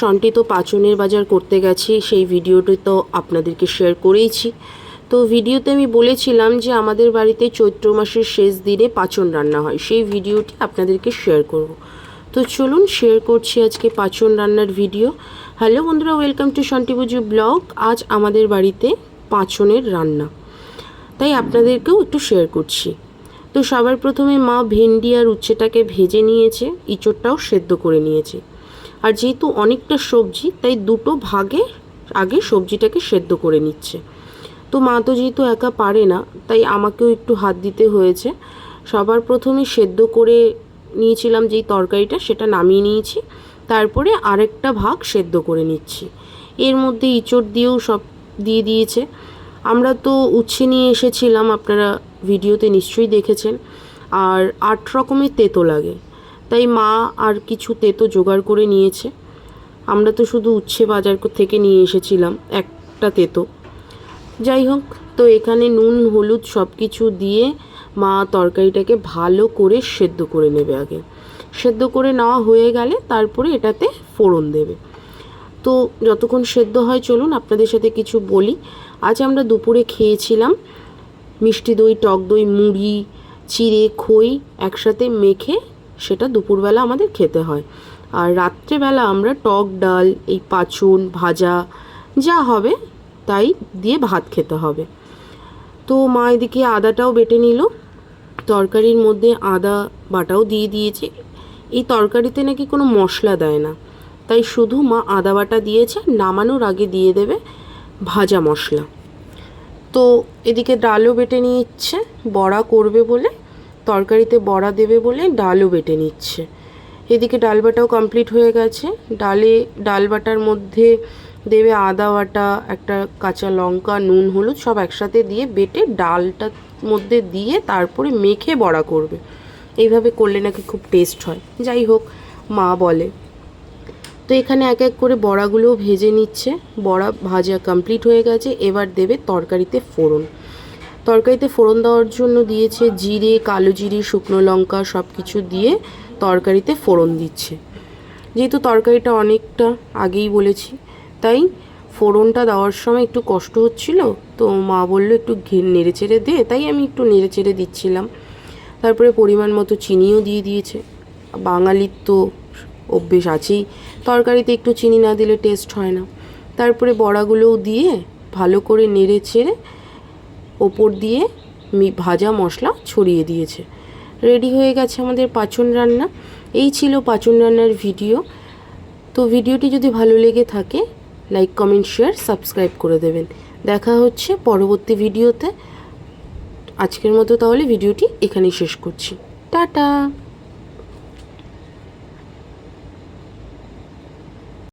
সন্টি তো পাচনের বাজার করতে গেছি, সেই ভিডিওটি তো আপনাদেরকে শেয়ার করেইছি। তো ভিডিওতে আমি বলেছিলাম যে আমাদের বাড়িতে চৈত্র মাসের শেষ দিনে পাচন রান্না হয়, সেই ভিডিওটি আপনাদেরকে শেয়ার করব। তো চলুন শেয়ার করছি আজকে পাচন রান্নার ভিডিও হ্যালো বন্ধুরা ওয়েলকাম টু বুজু ব্লগ আজ আমাদের বাড়িতে পাচনের রান্না। তাই আপনাদেরকেও একটু শেয়ার করছি। তো সবার প্রথমে মা ভেন্ডি আর উচ্ছেটাকে ভেজে নিয়েছে, ইঁচড়টাও সেদ্ধ করে নিয়েছে। আর যেহেতু অনেকটা সবজি, তাই দুটো ভাগে আগে সবজিটাকে সেদ্ধ করে নিচ্ছে। তো মা তো যেহেতু একা পারে না, তাই আমাকেও একটু হাত দিতে হয়েছে। সবার প্রথমে সেদ্ধ করে নিয়েছিলাম যেই তরকারিটা, সেটা নামিয়ে নিয়েছি। তারপরে আরেকটা ভাগ সেদ্ধ করে নিচ্ছি। এর মধ্যে ইঁচড় দিয়েও সব দিয়ে দিয়েছে। আমরা তো উচ্ছে নিয়ে এসেছিলাম, আপনারা ভিডিওতে নিশ্চয়ই দেখেছেন। আর আট রকমের তেতো লাগে। তাই মা আর কিছু তেতো জোগাড় করে নিয়েছে। আমরা তো শুধু উচ্ছে বাজার থেকে নিয়ে এসেছিলাম, একটা তেতো। যাই হোক, তো এখানে নুন, হলুদ সব কিছু দিয়ে মা তরকারিটাকে ভালো করে সেদ্ধ করে নেবে আগে। সেদ্ধ করে নেওয়া হয়ে গেলে তারপরে এটাতে ফোড়ন দেবে। তো যতক্ষণ সেদ্ধ হয়, চলুন আপনাদের সাথে কিছু বলি। আজ আমরা দুপুরে খেয়েছিলাম মিষ্টি দই, টক দই, মুড়ি, চিড়ে, খই একসাথে মেখে সেটা দুপুরবেলা আমাদের খেতে হয়। আর রাত্রেবেলা আমরা টক ডাল, এই পাচন, ভাজা, যা হবে তাই দিয়ে ভাত খেতে হবে। তো মা এদিকে আদাটাও বেটে নিল। তরকারির মধ্যে আদা বাটাও দিয়ে দিয়েছে। এই তরকারিতে নাকি কোনো মশলা দেয় না। তাই শুধু মা আদা বাটা দিয়েছে, নামানোর আগে দিয়ে দেবে ভাজা মশলা। তো এদিকে ডালও বেটে নিচ্ছে, বড়া করবে বলে, তরকারিতে বড়া দেবে বলে ডালও বেটে নিচ্ছে। এদিকে ডাল বাটাও কমপ্লিট হয়ে গেছে। ডালে ডাল বাটার মধ্যে দেবে আদা, বাটা, একটা কাঁচা লঙ্কা, নুন, হলুদ সব একসাথে দিয়ে বেটে ডালটার মধ্যে দিয়ে তারপরে মেখে বড়া করবে। এইভাবে করলে নাকি খুব টেস্ট হয়। যাই হোক, মা বলে। তো এখানে এক এক করে বড়াগুলোও ভেজে নিচ্ছে। বড়া ভাজা কমপ্লিট হয়ে গেছে। এবার দেবে তরকারিতে ফোড়ন। তরকারিতে ফোড়ন দেওয়ার জন্য দিয়েছে জিরে, কালো জিরে, শুকনো লঙ্কা সব কিছু দিয়ে তরকারিতে ফোড়ন দিচ্ছে। যেহেতু তরকারিটা অনেকটা আগেই বলেছি তাই ফোড়নটা দেওয়ার সময় একটু কষ্ট হচ্ছিল, তো মা বলল একটু ঘে- নেড়ে চেড়ে দে, তাই আমি একটু নেড়ে চেড়ে দিচ্ছিলাম। তারপরে পরিমাণ মতো চিনিও দিয়ে দিয়েছে। বাঙালির তো অভ্যেস আছেই, তরকারিতে একটু চিনি না দিলে টেস্ট হয় না। তারপরে বড়াগুলোও দিয়ে ভালো করে নেড়ে চেড়ে ওপর দিয়ে ভাজা মশলা ছড়িয়ে দিয়েছে। রেডি হয়ে গেছে আমাদের পাচন রান্না। এই ছিল পাচন রান্নার ভিডিও। তো ভিডিওটি যদি ভালো লেগে থাকে লাইক কমেন্ট শেয়ার সাবস্ক্রাইব করে দেবেন। দেখা হচ্ছে পরবর্তী ভিডিওতে আজকের মতো তাহলে ভিডিওটি এখানেই শেষ করছি। টাটা!